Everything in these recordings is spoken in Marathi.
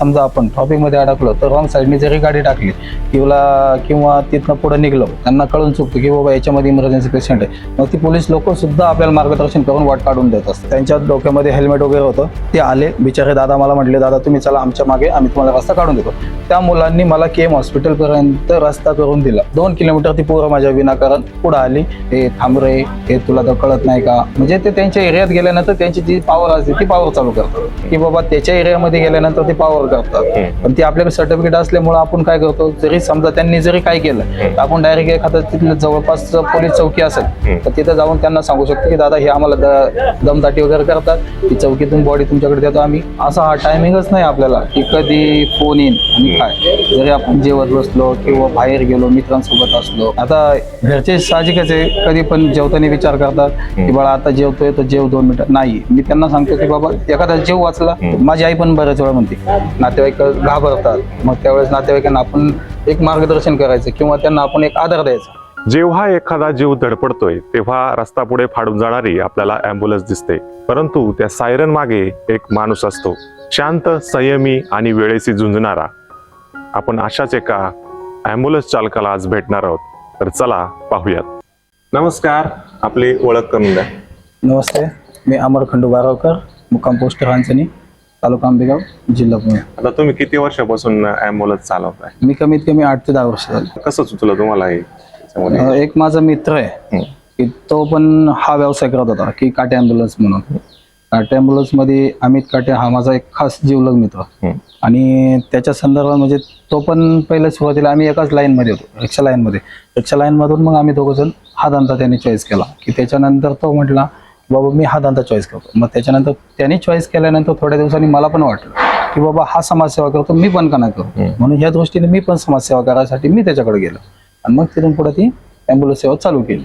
समजा आपण ट्रॉफिकमध्ये अडकलो तर रॉंग साईडने जरी गाडी टाकली किंवा किंवा तिथनं पुढे निघलो त्यांना कळून चुकतं की बाबा याच्यामध्ये इमर्जन्सी पेशंट आहे. मग ती पोलीस लोक सुद्धा आपल्याला मार्गदर्शन करून वाट काढून देत असतात. त्यांच्या डोक्यामध्ये हेल्मेट वगैरे होतं. ते आले बिचारे दादा मला म्हटले दादा तुम्ही चला आमच्या मागे आम्ही तुम्हाला रस्ता काढून देतो. त्या मुलांनी मला के एम हॉस्पिटलपर्यंत रस्ता करून दिला. दोन किलोमीटर ती पोरं माझ्या विनाकारण पुढं आली. हे थांबरे हे तुला तर कळत नाही का? म्हणजे ते त्यांच्या एरियात गेल्यानंतर त्यांची जी पॉवर असते ती पॉवर चालू करतात. की बाबा त्याच्या एरियामध्ये गेल्यानंतर ते पॉवर करतात पण ती आपल्याकडे सर्टिफिकेट असल्यामुळे आपण काय करतो जरी समजा त्यांनी जरी काय केलं तर आपण डायरेक्ट एखादं तिथलं जवळपास पोलीस चौकी असेल तर तिथं जाऊन त्यांना सांगू शकतो की दादा हे आम्हाला दमदाटी वगैरे करतात. ती चौकीतून बॉडी तुमच्याकडे देतो आम्ही. असा हा टायमिंगच नाही आपल्याला की कधी फोन येईन आणि काय. जरी आपण जेवत बसलो किंवा बाहेर गेलो मित्रांसोबत असलो. आता घरचे साहजिकच आहे कधी पण जेवताना विचार करतात की बाळा आता जेवतोय तर जेव दोन मिनिटं. नाही. मी त्यांना सांगतो की बाबा एखादा जेव वाचला माझी आई पण बऱ्याच वेळा म्हणते नातेवाईक घाबरतात. मग त्यावेळेस नातेवाईकांना आपण एक मार्गदर्शन करायचं किंवा त्यांना आपण एक आधार द्यायचा. जेव्हा एखादा जीव धडपडतोय तेव्हा रस्ता पुढे फाडून जाणारी आपल्याला अँब्युलन्स दिसते. परंतु त्या सायरन मागे एक माणूस असतो. शांत संयमी आणि वेळेशी झुंजणारा. आपण अशाच एका अँब्युलन्स चालकाला आज भेटणार आहोत. तर चला पाहूयात. नमस्कार आपली ओळख करून द्या. नमस्ते मी अमर खंडू बारावकर मुक्काम पोस्ट रांजणी. तालुका आंबेगाव जिल्हा पुणे. आता तुम्ही किती वर्षापासून अँब्युलन्स चालवताय? मी कमीत कमी आठ ते दहा वर्ष झाले. कसं सुचलं तुम्हाला हे? त्याच्यामध्ये? अं, एक माझा मित्र आहे. की तो पण हा व्यवसाय करत होता की काटे अँब्युलन्स म्हणून. काटे अँब्युलन्समध्ये अमित काटे हा माझा एक खास जीवलग मित्र. आणि त्याच्या संदर्भात म्हणजे तो पण पहिल्या सुरुवातीला आम्ही एकाच लाईनमध्ये होतो रिक्षा लाईनमध्ये रिक्षा लाईनमधून मग आम्ही दोघं जण हा धंदा त्याने चॉईस केला की त्याच्यानंतर तो म्हटला बाबा मी हा धंदा चॉईस करतो. मग त्याच्यानंतर त्यांनी चॉईस केल्यानंतर थोड्या दिवसांनी मला पण वाटलं की बाबा हा समाजसेवा करतो मी पण का नाही करू हं. म्हणून या दृष्टीने मी पण समाजसेवा करायसाठी मी त्याच्याकडे गेलो. आणि मग तिथून पुढे ती अँब्युलन्स सेवा चालू केली.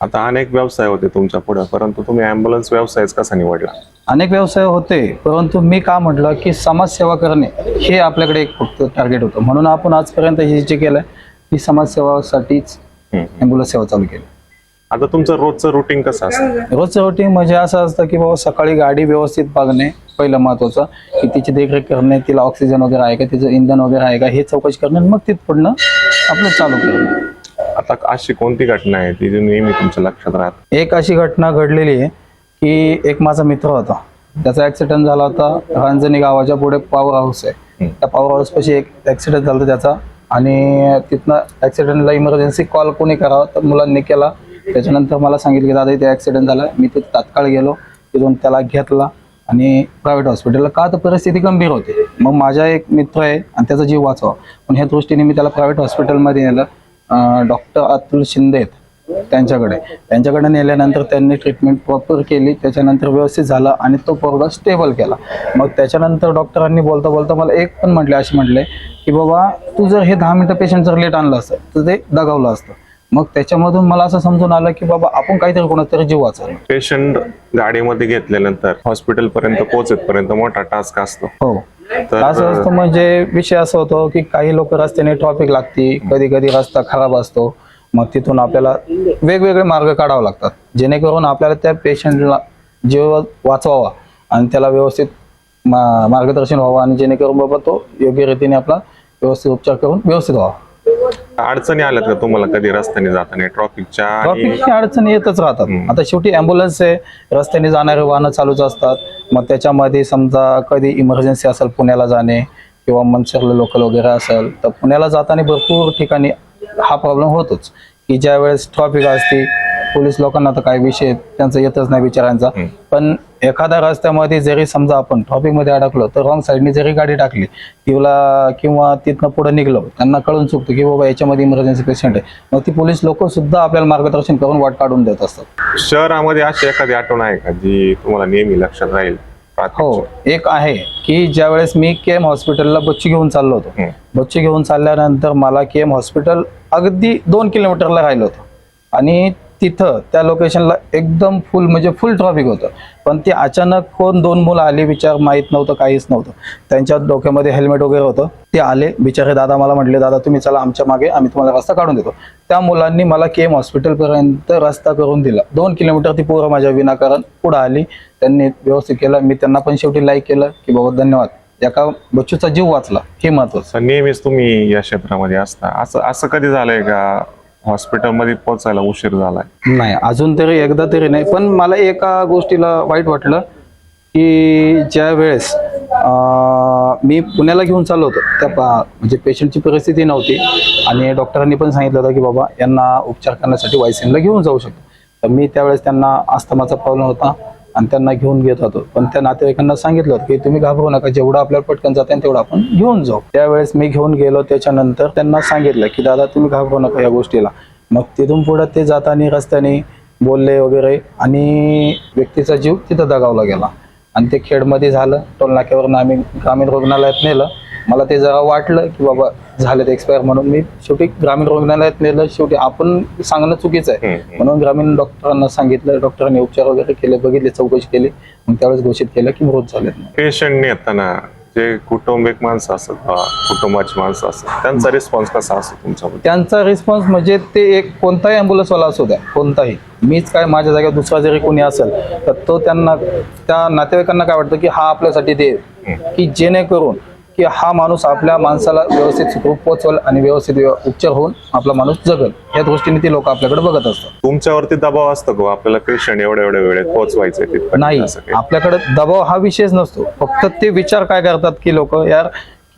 आता अनेक व्यवसाय होते तुमच्यापुढे परंतु तुम्ही अँब्युलन्स व्यवसायच कसा निवडला? अनेक व्यवसाय होते परंतु मी का म्हटलं की समाजसेवा करणे हे आपल्याकडे एक फक्त टार्गेट होतं. म्हणून आपण आजपर्यंत हे जे केलंय ती समाजसेवासाठीच. अँब्युलन्स सेवा चालू केली. आता तुमचं रोजचं रुटीन कसं असतं? रोजचं रुटीन म्हणजे असं असतं की बाबा सकाळी गाडी व्यवस्थित बघणे पहिलं महत्वाचं की तिची देखरेख करणे तिला ऑक्सिजन वगैरे आहे का तिचं इंधन वगैरे आहे का हे चौकशी करणे आणि मग तिथपुढनं आपलं चालू करणं. आता अशी कोणती घटना आहे ती जी नेहमी तुमच्या लक्षात राहते? एक अशी घटना घडलेली आहे की एक माझा मित्र होता. त्याचा ऍक्सिडेंट झाला होता रांजणी गावाच्या पुढे पॉवर हाऊस आहे. त्या पॉवर हाऊस पाशी एक ऍक्सिडेंट झाला होता त्याचा आणि तिथनं ऍक्सिडेंटला इमर्जन्सी कॉल कोणी करावा तर मुलांनी केला. त्याच्यानंतर मला सांगितलं की दादा इथे ऍक्सिडेंट झाला. मी तिथे तात्काळ गेलो. तिथून त्याला घेतला आणि प्रायव्हेट हॉस्पिटलला का तर परिस्थिती गंभीर होती. मग माझा एक मित्र आहे आणि त्याचा जीव वाचवा. पण ह्या दृष्टीने मी त्याला प्रायव्हेट हॉस्पिटलमध्ये नेलं. डॉक्टर अतुल शिंदे आहेत त्यांच्याकडे. त्यांच्याकडे नेल्यानंतर त्यांनी ट्रीटमेंट प्रॉपर केली. त्याच्यानंतर व्यवस्थित झालं आणि तो पोरगा स्टेबल केला. मग त्याच्यानंतर डॉक्टरांनी बोलता बोलता मला एक पण म्हटले असे म्हटले की बाबा तू जर हे दहा मिनिटं पेशंट जर लेट आणलं असतं तर ते दगावलं असतं. मग त्याच्यामधून मला असं समजून आलं की बाबा आपण काहीतरी कोणाचा तरी जीव वाचवला. पेशंट गाडीमध्ये घेतल्यानंतर हॉस्पिटल पर्यंत पोहोचेपर्यंत मोठा टास्क असतो. हो. तर- असं असतं म्हणजे विषय असा होतो की काही लोक रस्त्याने ट्रॉफिक लागते कधी कधी रस्ता खराब असतो. मग तिथून आपल्याला वेगवेगळे मार्ग काढावे लागतात. जेणेकरून आपल्याला त्या पेशंटला जीव वाचवावा आणि त्याला व्यवस्थित मा- मार्गदर्शन व्हावं आणि जेणेकरून बाबा तो योग्य रीतीने आपला व्यवस्थित उपचार करून व्यवस्थित व्हावा. अडचणी आल्यात का तुम्हाला कधी रस्त्याने जाताना ट्रॉफिकच्या आणि ट्रॉफिकची अडचणी येतच राहतात. आता शेवटी अँब्युलन्स आहे रस्त्याने जाणारे वाहनं चालूच असतात मग त्याच्यामध्ये समजा कधी इमर्जन्सी असेल पुण्याला जाणे किंवा मनसरला लोकल वगैरे असेल तर पुण्याला जाताना भरपूर ठिकाणी हा प्रॉब्लेम होतोच की ज्या वेळेस ट्रॉफिक असते पोलीस लोकांना तर काही विषय त्यांचा येतच नाही विचारांचा. पण एखाद्या रस्त्यामध्ये जरी समजा आपण ट्रॉफिकमध्ये अडकलो तर रॉंग साईडने जरी गाडी टाकली किंवा किंवा तिथनं पुढे निघलो त्यांना कळून चुकतं की बाबा याच्यामध्ये इमर्जन्सी पेशंट आहे. मग ती पोलीस लोक सुद्धा आपल्याला मार्गदर्शन करून वाट काढून देत असतात. शहरामध्ये अशी एखादी आठवण आहे का जी तुम्हाला नेहमी लक्षात राहील? हो एक आहे की ज्या वेळेस मी के एम हॉस्पिटलला बच्ची घेऊन चाललो होतो. बच्ची घेऊन चालल्यानंतर मला के एम हॉस्पिटल अगदी दोन किलोमीटरला राहिलं होतं. आणि तिथं त्या लोकेशनला एकदम फुल म्हणजे फुल ट्रॉफिक होतं. पण ते अचानक कोण दोन मुलं आली विचार माहीत नव्हतं काहीच नव्हतं. त्यांच्या डोक्यामध्ये हेल्मेट वगैरे होतं. ते आले बिचारे दादा मला म्हटले दादा तुम्ही चला आमच्या मागे आम्ही तुम्हाला रस्ता काढून देतो. त्या मुलांनी मला के एम हॉस्पिटलपर्यंत रस्ता करून दिला. दोन किलोमीटर ती पोरं माझ्या विनाकारण पुढं आली. त्यांनी व्यवस्थित केलं. मी त्यांना पण शेवटी लाईक केलं की बाबा धन्यवाद. एका बच्चूचा जीव वाचला. हे महत्वाचं नेहमीच तुम्ही या क्षेत्रामध्ये असता. असं असं कधी झालंय का? हॉस्पिटलमध्ये पोहोचायला उशीर झालाय. नाही अजून तरी एकदा तरी नाही पण मला एका गोष्टीला वाईट वाटलं की ज्या वेळेस अं, मी पुण्याला घेऊन चाललो होतो त्या पा- म्हणजे पेशंटची परिस्थिती नव्हती. आणि डॉक्टरांनी पण सांगितलं होतं की बाबा यांना उपचार करण्यासाठी वायसीएमला घेऊन जाऊ शकतो. तर मी त्यावेळेस त्यांना अस्थमाचा प्रॉब्लेम होता. आणि त्यांना घेऊन घेत होतो. पण त्या नातेवाईकांना सांगितलं की तुम्ही घाबरू नका जेवढं आपल्याला पटकन जाते तेवढं आपण घेऊन जाऊ. त्यावेळेस मी घेऊन गेलो. त्याच्यानंतर त्यांना सांगितलं की दादा तुम्ही घाबरू नका या गोष्टीला. मग तिथून पुढे ते जाताना रस्त्याने बोलले वगैरे आणि व्यक्तीचा जीव तिथं दगावला गेला. आणि ते खेडमध्ये झालं. टोलनाक्यावरून आम्ही ग्रामीण रुग्णालयात नेलं. मला ते जरा वाटलं की बाबा झालं ते एक्सपायर म्हणून मी शेवटी ग्रामीण रुग्णालयात नेलं. शेवटी आपण सांगणं चुकीचं आहे. म्हणून ग्रामीण डॉक्टरांना सांगितलं डॉक्टरांनी उपचार वगैरे केले बघितले चौकशी केली. मग त्यावेळेस घोषित केलं की मृत म्हणून. पेशंटने येताना जे कुटुंबिक माणसं असतात बा, कुटुंबाची माणसं असतात त्यांचा रिस्पॉन्स कसा असतो तुमच्याबद्दल? त्यांचा रिस्पॉन्स म्हणजे ते एक कोणताही ॲम्ब्युलन्सवाला असू द्या कोणताही. मीच काय माझ्या जागेवर दुसरा जरी कोणी असेल तर तो त्यांना त्या नातेवाईकांना काय वाटतं की हा आपल्यासाठी दे की जेणेकरून की हा माणूस आपल्या माणसाला व्यवस्थित सुखरूप पोचवल आणि व्यवस्थित व्यव- उपचार होऊन आपला माणूस जगल. या दृष्टीने ती लोक आपल्याकडे बघत असतात. तुमच्यावरती दबाव असतो का आपल्याला पेशंट एवढ्या एवढ्या वेळेत तिथपर्यंत नाही? आपल्याकडे दबाव हा विषयच नसतो. फक्त ते विचार काय करतात की लोक यार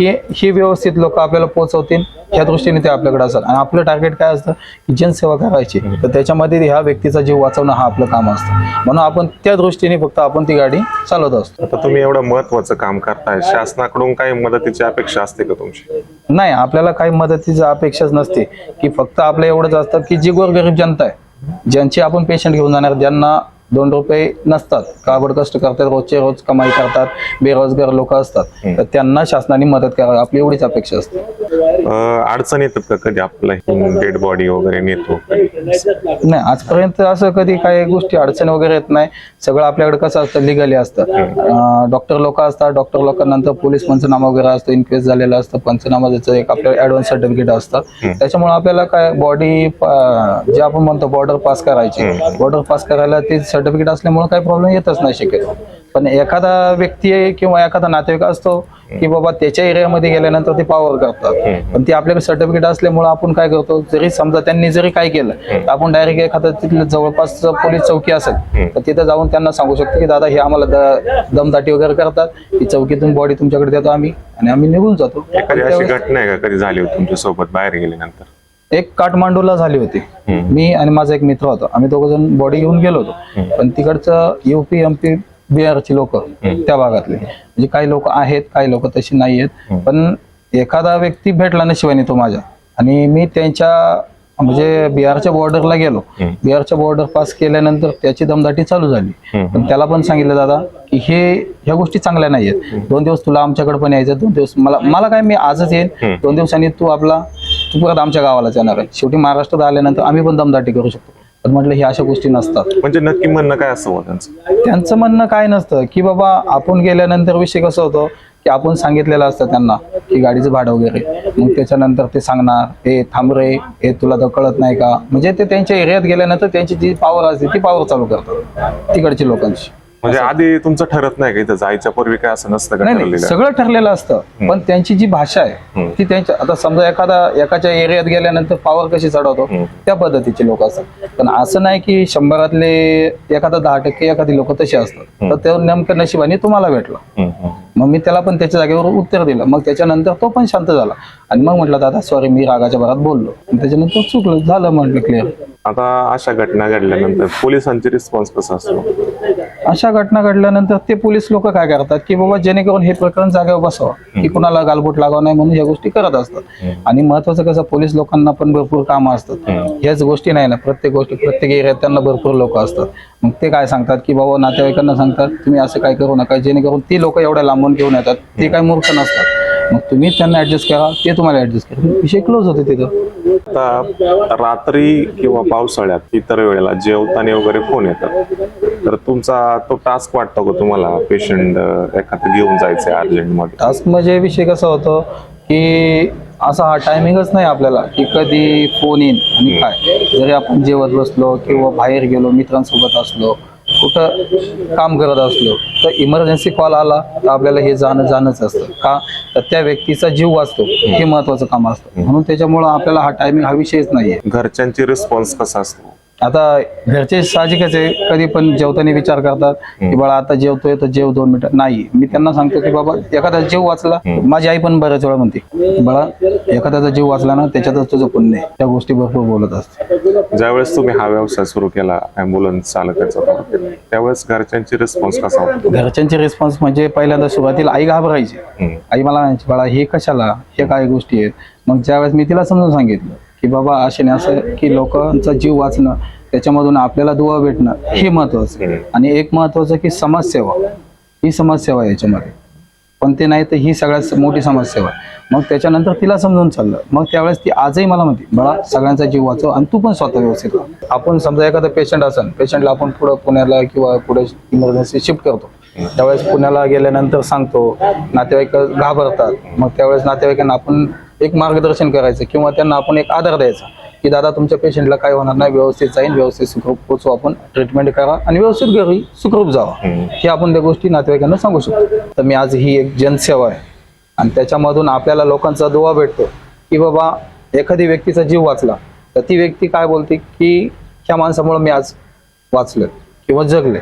की ही व्यवस्थित लोक आपल्याला पोहोचवतील ह्या दृष्टीने ते आपल्याकडे असतात. आणि आपलं टार्गेट काय असतं? की जनसेवा करायची. तर त्याच्यामध्ये ह्या व्यक्तीचा जीव वाचवणं हा आपलं काम असतं. म्हणून आपण त्या दृष्टीने फक्त आपण ती गाडी चालवत असतो. आता तुम्ही एवढं महत्वाचं काम करताय. शासनाकडून काही मदतीची अपेक्षा असते का तुमची? नाही आपल्याला काही मदतीची अपेक्षाच नसते. की फक्त आपलं एवढंच असतं की जी गोरगरीब जनता आहे ज्यांची आपण पेशंट घेऊन जाणार ज्यांना दोन रुपये नसतात. काबड कष्ट करतात? रोजचे रोज कमाई करतात. बेरोजगार लोक असतात. तर त्यांना शासनाने मदत करावी. आपली एवढीच अपेक्षा असते. अडचण येतात का कधी आपलं डेड बॉडी वगैरे नेतो? नाही आजपर्यंत असं कधी काही गोष्टी अडचण वगैरे येत नाही. सगळं आपल्याकडे कसं असतं लिगली असतं. डॉक्टर लोक असतात डॉक्टर लोकांनंतर पोलीस पंचनामा वगैरे असतो इन्क्वेस्ट झालेलं असतं पंचनामा त्याचं एक आपल्याला ऍडव्हान्स सर्टिफिकेट असतं. त्याच्यामुळे आपल्याला काय बॉडी जे आपण म्हणतो बॉर्डर पास करायची. बॉर्डर पास करायला ते सर्टिफिकेट असल्यामुळे काही प्रॉब्लेम येतच नाही शक्यतो. पण एखादा व्यक्ती आहे किंवा एखादा नातेवाईक असतो की बाबा त्याच्या एरियामध्ये गेल्यानंतर ते पावर करतात. पण ते आपल्याकडे सर्टिफिकेट असल्यामुळे आपण काय करतो जरी समजा त्यांनी जरी काय केलं तर आपण डायरेक्ट एखादा तिथलं जवळपास पोलीस चौकी असेल तर तिथं जाऊन त्यांना सांगू शकतो की दादा हे आम्हाला दमदाटी वगैरे करतात. ही चौकीतून बॉडी तुमच्याकडे देतो आम्ही आणि आम्ही निघून जातो. अशी घटना आहे का? कधी झाली होती तुमच्यासोबत बाहेर गेल्यानंतर? एक काठमांडूला झाली होती. मी आणि माझा एक मित्र होता. आम्ही दोघ जण बॉडी घेऊन गेलो होतो. पण तिकडचं युपी एमपी बिहारची लोक त्या भागातले. म्हणजे काही लोक आहेत काही लोक तशी नाही आहेत. पण एखादा व्यक्ती भेटला नशिबाने तो माझ्या. आणि मी त्यांच्या म्हणजे बिहारच्या बॉर्डरला गेलो. बिहारच्या बॉर्डर पास केल्यानंतर त्याची दमदाटी चालू झाली. पण त्याला पण सांगितलं दादा की हे ह्या गोष्टी चांगल्या नाही आहेत. दोन दिवस तुला आमच्याकडे पण यायचं दोन दिवस मला मला काय मी आजच येईन. दोन दिवसांनी तू आपला तू परत आमच्या गावालाच येणार आहे. शेवटी महाराष्ट्रात आल्यानंतर आम्ही पण दमदाटी करू शकतो. पण म्हटलं ही अशा गोष्टी नसतात. म्हणजे नक्की म्हणणं काय असतं त्यांचं? त्यांचं म्हणणं काय नसतं की बाबा आपण गेल्यानंतर विषय कसं होतो की आपण सांगितलेलं असतं त्यांना की गाडीचं भाडं वगैरे. मग त्याच्यानंतर ते सांगणार ए थांब रे हे तुला तर कळत नाही का? म्हणजे ते त्यांच्या एरियात गेल्यानंतर त्यांची जी पॉवर असते ती पॉवर चालू करतात तिकडची लोकांची. म्हणजे आधी तुमचं ठरत नाही का इथं जायच्या पूर्वी काय असं नसतं का नाही नाही ठरलेलं? सगळं ठरलेलं असतं. पण त्यांची जी भाषा आहे ती त्यांच्या आता समजा एखादा एकाच्या एरियात गेल्यानंतर पॉवर कशी चढवतो? त्या पद्धतीचे लोक असतात. पण असं नाही की शंभरातले एखादा दहा टक्के एखादी लोक तसे असतात. तर ते नेमकं नशिबाने तुम्हाला भेटलं. हम्म, हम्म. मग मी त्याला पण त्याच्या जागेवर उत्तर दिलं. मग त्याच्यानंतर तो पण शांत झाला. आणि मग म्हटलं दादा सॉरी मी रागाच्या भरात बोललो. त्याच्यानंतर चुकलं झालं म्हटलं क्लिअर आता अशा घटना घडल्यानंतर पोलिसांची रिस्पॉन्स कसा असतो? अशा घटना घडल्यानंतर ते पोलीस लोक काय करतात की बाबा जेणेकरून हे प्रकरण जागेवर बसावं. की कुणाला गालबोट लागावं नाही म्हणून या गोष्टी करत असतात. आणि महत्वाचं कसं पोलीस लोकांना पण भरपूर कामं असतात. ह्याच गोष्टी नाही ना प्रत्येक गोष्टी प्रत्येक एरियात त्यांना भरपूर लोक असतात. मग ते काय सांगतात की बाबा नातेवाईकांना सांगतात तुम्ही असं काय करू नका. जेणेकरून ती लोक एवढ्या लांबून घेऊन येतात. ते काय मूर्ख नसतात. मग तुम्ही त्यांना ऍडजस्ट करा ते तुम्हाला ऍडजस्ट करा. विषय क्लोज होते तिथं. आता रात्री किंवा पावसाळ्यात इतर वेळेला जेवताना वगैरे फोन येतात. तर तुमचा तो टास्क वाटतो का तुम्हाला? पेशंट एखादं घेऊन जायचंय अर्जंटमध्ये? टास्क म्हणजे विषय कसा होतो की असा हा टायमिंगच नाही आपल्याला की कधी फोन येईन आणि काय. जरी आपण जेवत बसलो किंवा बाहेर गेलो मित्रांसोबत असलो कुठं काम करत असलो तर इमर्जन्सी कॉल आला तर आपल्याला हे जाणं जाणंच असतं. का? तर त्या व्यक्तीचा जीव वाचतो. हे महत्वाचं काम असतं. म्हणून त्याच्यामुळं आपल्याला हा टायमिंग हा विषयच नाहीये. घरच्यांची रिस्पॉन्स कसा असतो? आता घरचे साहजिकच आहे. कधी पण जेवताना विचार करतात की बाळा आता जेवतोय तर जेव दोन मिनिटं. नाही. मी त्यांना सांगतो की बाबा एखादा जीव वाचला माझी आई पण बऱ्याच वेळा म्हणते बाळा एखाद्याचा जीव वाचला ना त्याच्यातच तुझं पुण्य आहे. त्या गोष्टी भरपूर बोलत असते. ज्यावेळेस तुम्ही हा व्यवसाय सुरू केला अँब्युलन्स चालकाचा त्यावेळेस घरच्यांची रिस्पॉन्स कसा होता? घरच्यांचे रिस्पॉन्स म्हणजे पहिल्यांदा सुरुवातीला आई घाबरायची. आई मला म्हणायची बाळा हे कशाला? हे काय गोष्टी आहेत? मग ज्यावेळेस मी तिला समजून सांगितलं की बाबा असे नाही असं की लोकांचा जीव वाचणं त्याच्यामधून आपल्याला दुवा भेटणं हे महत्वाचं आहे. आणि एक महत्वाचं की समाजसेवा ही समाजसेवा याच्यामध्ये. पण ते नाही तर ही सगळ्यात मोठी समाजसेवा आहे. मग त्याच्यानंतर तिला समजून चाललं. मग त्यावेळेस ती आजही मला म्हणते बाळा सगळ्यांचा जीव वाचव आणि तू पण स्वतः व्यवस्थित राहा." आपण समजा एखादा पेशंट असेल पेशंटला आपण पुढं पुण्याला किंवा पुढे इमर्जन्सी शिफ्ट करतो. त्यावेळेस पुण्याला गेल्यानंतर सांगतो नातेवाईक घाबरतात. मग त्यावेळेस नातेवाईकांना आपण एक मार्गदर्शन करायचं किंवा त्यांना आपण एक आधार द्यायचा की दादा तुमच्या पेशंटला काय होणार नाही व्यवस्थित जाईल व्यवस्थित सुखरूप पोचू आपण ट्रीटमेंट करा आणि व्यवस्थित घरी सुखरूप जावा. हे आपण त्या गोष्टी नातेवाईकांना सांगू शकतो. तर मी आज ही एक जनसेवा आहे आणि त्याच्यामधून आपल्याला लोकांचा दुवा भेटतो की बाबा एखादी व्यक्तीचा जीव वाचला तर ती व्यक्ती काय बोलते की ह्या माणसामुळे मी आज वाचलोय किंवा जगले.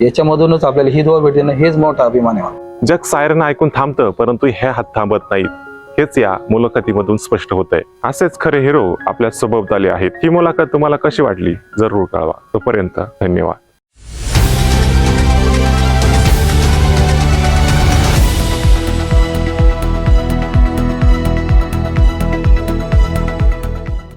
याच्यामधूनच आपल्याला ही दुवा भेटणं हेच मोठा अभिमान आहे. जग सायरन ऐकून थांबतं परंतु हे हात थांबत नाहीत. हेच या मुलाखतीमधून स्पष्ट होत आहे असेच खरे हिरो आपल्या सभोवताली आहेत. ही मुलाखत तुम्हाला कशी वाटली? जरूर कळवा. तोपर्यंत धन्यवाद.